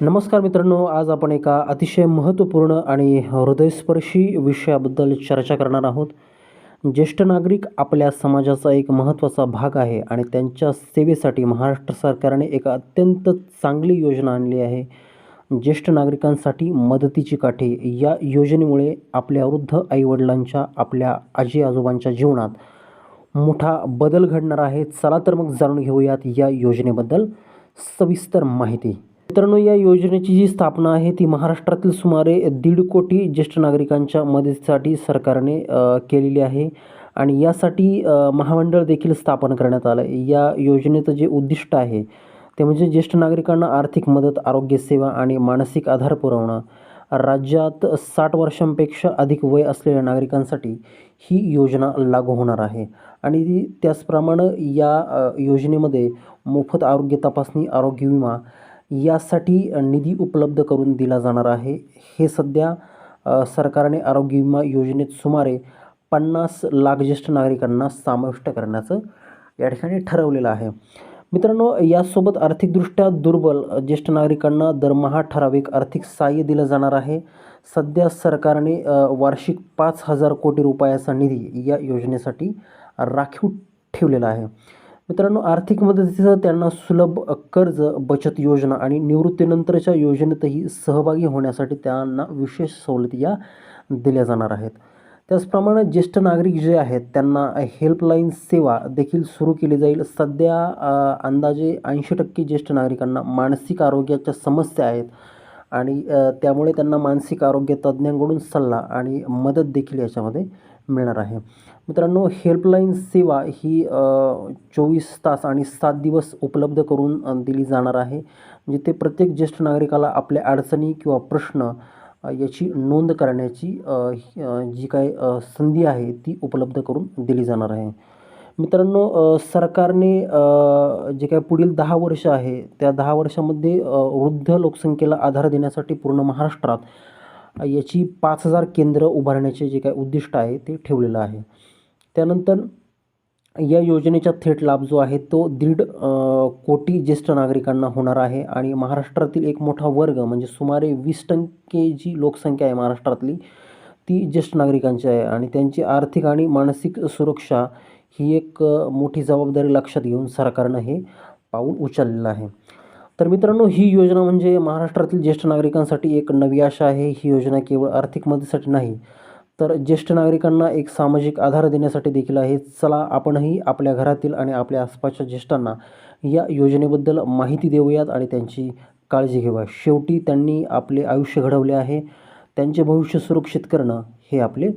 नमस्कार मित्रांनो आज आपण एका अतिशय महत्त्वपूर्ण आणि हृदयस्पर्शी विषयाबद्दल चर्चा करणार आहोत. ज्येष्ठ नागरिक आपल्या समाजाचा एक महत्त्वाचा भाग आहे आणि त्यांच्या सेवेसाठी महाराष्ट्र सरकारने एक अत्यंत चांगली योजना आणली आहे. ज्येष्ठ नागरिकांसाठी मदतीची काठी या योजनेमुळे आपल्या वृद्ध आईवडिलांच्या आपल्या आजी आजोबांच्या जीवनात मोठा बदल घडणार आहे. चला तर मग जाणून घेऊयात या योजनेबद्दल सविस्तर माहिती. मित्रांनो या योजनेची जी स्थापना आहे ती महाराष्ट्रातील सुमारे दीड कोटी ज्येष्ठ नागरिकांच्या मदतीसाठी सरकारने केलेली आहे. आणि यासाठी महामंडळ देखील स्थापन करण्यात आलं आहे या योजनेचं जे उद्दिष्ट आहे ते म्हणजे ज्येष्ठ नागरिकांना आर्थिक मदत आरोग्यसेवा आणि मानसिक आधार पुरवणं. राज्यात साठ वर्षांपेक्षा अधिक वय असलेल्या नागरिकांसाठी ही योजना लागू होणार आहे. आणि त्याचप्रमाणे या योजनेमध्ये मोफत आरोग्य तपासणी आरोग्य विमा यासाठी निधी उपलब्ध करून दिला जाणार आहे. हे सध्या सरकारने आरोग्य विमा योजनेत सुमारे पन्नास लाख ज्येष्ठ नागरिकांना समाविष्ट करण्याचं या ठिकाणी ठरवलेलं आहे. मित्रांनो यासोबत आर्थिकदृष्ट्या दुर्बल ज्येष्ठ नागरिकांना दरमहा ठराविक आर्थिक सहाय्य दिलं जाणार आहे. सध्या सरकारने वार्षिक पाच हजार कोटी रुपयाचा निधी या योजनेसाठी राखीव ठेवलेला आहे. मित्रांनो आर्थिक मदतीचं त्यांना सुलभ कर्ज बचत योजना आणि निवृत्तीनंतरच्या योजनेतही सहभागी होण्यासाठी त्यांना विशेष सवलती या दिल्या जाणार आहेत. त्याचप्रमाणे ज्येष्ठ नागरिक जे आहेत त्यांना हेल्पलाईन सेवा देखील सुरू केली जाईल. सध्या अंदाजे ऐंशी टक्के ज्येष्ठ नागरिकांना मानसिक आरोग्याच्या समस्या आहेत आणि त्यामुळे त्यांना मानसिक आरोग्य तज्ज्ञांकडून सल्ला आणि मदत देखील याच्यामध्ये मिळणार आहे. मित्रांनो हेल्पलाईन सेवा ही चोवीस तास आणि सात दिवस उपलब्ध करून दिली जाणार आहे. म्हणजे जिथे प्रत्येक ज्येष्ठ नागरिकाला आपल्या अडचणी किंवा प्रश्न याची नोंद करण्याची जी काय संधी आहे ती उपलब्ध करून दिली जाणार आहे. मित्रांनो सरकारने जे काय पुढील दहा वर्ष आहे त्या दहा वर्षामध्ये वृद्ध लोकसंख्येला आधार देण्यासाठी पूर्ण महाराष्ट्रात याची पाच हजार केंद्र उभारण्याचे जे काय उद्दिष्ट आहे ते ठेवलेलं आहे. त्यानंतर या योजनेचा थेट लाभ जो आहे तो दीड कोटी ज्येष्ठ नागरिकांना होणार आहे आणि महाराष्ट्रातील एक मोठा वर्ग म्हणजे सुमारे वीस टक्के जी लोकसंख्या आहे महाराष्ट्रातली ती ज्येष्ठ नागरिकांची आहे आणि त्यांची आर्थिक आणि मानसिक सुरक्षा ही एक मोठी जबाबदारी लक्षात घेऊन सरकारनं हे पाऊल उचललेलं आहे. तर मित्रांनो ही योजना म्हणजे महाराष्ट्रातील ज्येष्ठ नागरिकांसाठी एक नवी आशा आहे. ही योजना केवळ आर्थिक मदतीसाठी नाही तर ज्येष्ठ नागरिकांना एक सामाजिक आधार देण्यासाठी देखील आहे. चला आपणही आपल्या घरातील आणि आपल्या आसपासच्या ज्येष्ठांना या योजनेबद्दल माहिती देऊयात आणि त्यांची काळजी घेऊया. शेवटी त्यांनी आपले आयुष्य घडवले आहे. त्यांचे भविष्य सुरक्षित करणं हे आपले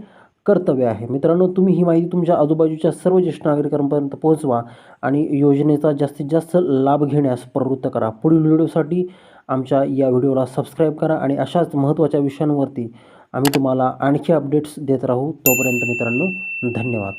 कर्तव्य आहे. मित्रांनो तुम्ही ही माहिती तुमच्या आजूबाजूच्या सर्व ज्येष्ठ नागरिकांपर्यंत पोहोचवा आणि योजनेचा जास्तीत जास्त लाभ घेण्यास प्रवृत्त करा. पुढील व्हिडिओसाठी आमच्या या व्हिडिओला सबस्क्राईब करा आणि अशाच महत्त्वाच्या विषयांवरती आम्ही तुम्हाला आणखी अपडेट्स देत राहू. तोपर्यंत मित्रांनो धन्यवाद.